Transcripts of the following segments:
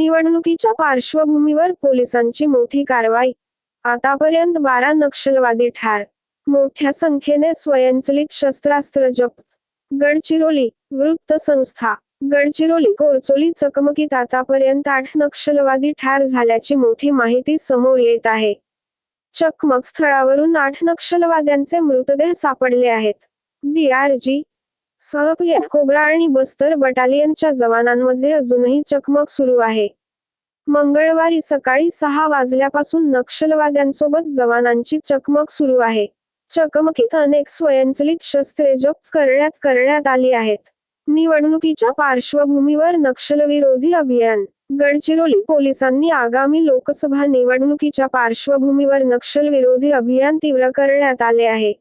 निवडणुकीच्या पार्श्वभूमीवर पोलिसांची मोठी कारवाई. आतापर्यंत बारा नक्षलवादी ठार. मोठ्या संख्येने स्वयंचलित शस्त्रास्त्र जप्त गडचिरोली वृत्तसंस्था गडचिरोली कोरचोली चकमकीत आतापर्यंत आठ नक्षलवादी ठार झाल्याची मोठी माहिती समोर येत आहे. चकमक स्थळावरून आठ नक्षलवाद्यांचे मृतदेह सापडले आहेत. डीआरजी सहप कोब्रा आणि बस्तर बटालियनच्या जवानांमध्ये अजूनही चकमक सुरू आहे. मंगळवारी सकाळी सहा वाजल्यापासून नक्षलवाद्यांसोबत जवानांची चकमक सुरू आहे. चकमकीत अनेक स्वयंचलित शस्त्रे जप्त करण्यात करण्यात आली आहेत. निवडणुकीच्या पार्श्वभूमीवर नक्षलविरोधी अभियान. गडचिरोली पोलिसांनी आगामी लोकसभा निवडणुकीच्या पार्श्वभूमीवर नक्षलविरोधी अभियान तीव्र करण्यात आले आहे.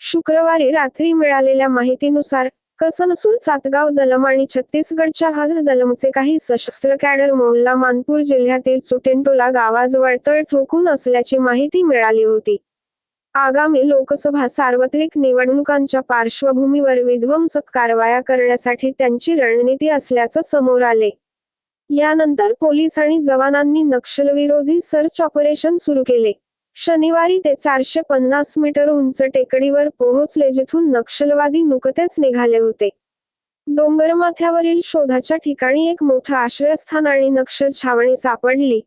शुक्रवारी रात्री मिळालेल्या माहितीनुसार कसनसूर सातगाव दलम आणि छत्तीसगडच्या हद दलमचे काही सशस्त्र कॅडर मोहल्ला मानपूर जिल्ह्यातील चुटेंटोला गावाजवळ तळ ठोकून असल्याची माहिती मिळाली होती. आगामी लोकसभा सार्वत्रिक निवडणुकांच्या पार्श्वभूमीवर विध्वंसक कारवाया करण्यासाठी त्यांची रणनीती असल्याचं समोर आले. यानंतर पोलीस आणि जवानांनी नक्षलविरोधी सर्च ऑपरेशन सुरू केले. शनिवारी ते चारशे पन्नास मीटर उंच टेकडीवर पोहोचले जिथून नक्षलवादी नुकतेच निघाले होते. डोंगरमाथ्यावरील शोधाच्या ठिकाणी एक मोठं आश्रयस्थान आणि नक्षल छावणी सापडली.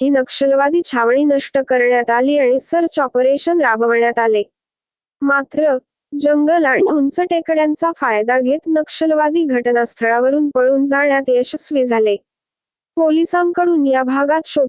ही नक्षलवादी छावणी नष्ट करण्यात आली आणि सर्च ऑपरेशन राबवण्यात आले. मात्र जंगल आणि उंच टेकड्यांचा फायदा घेत नक्षलवादी घटनास्थळावरून पळून जाण्यात यशस्वी झाले. पोलिसांकडून या भागात शोध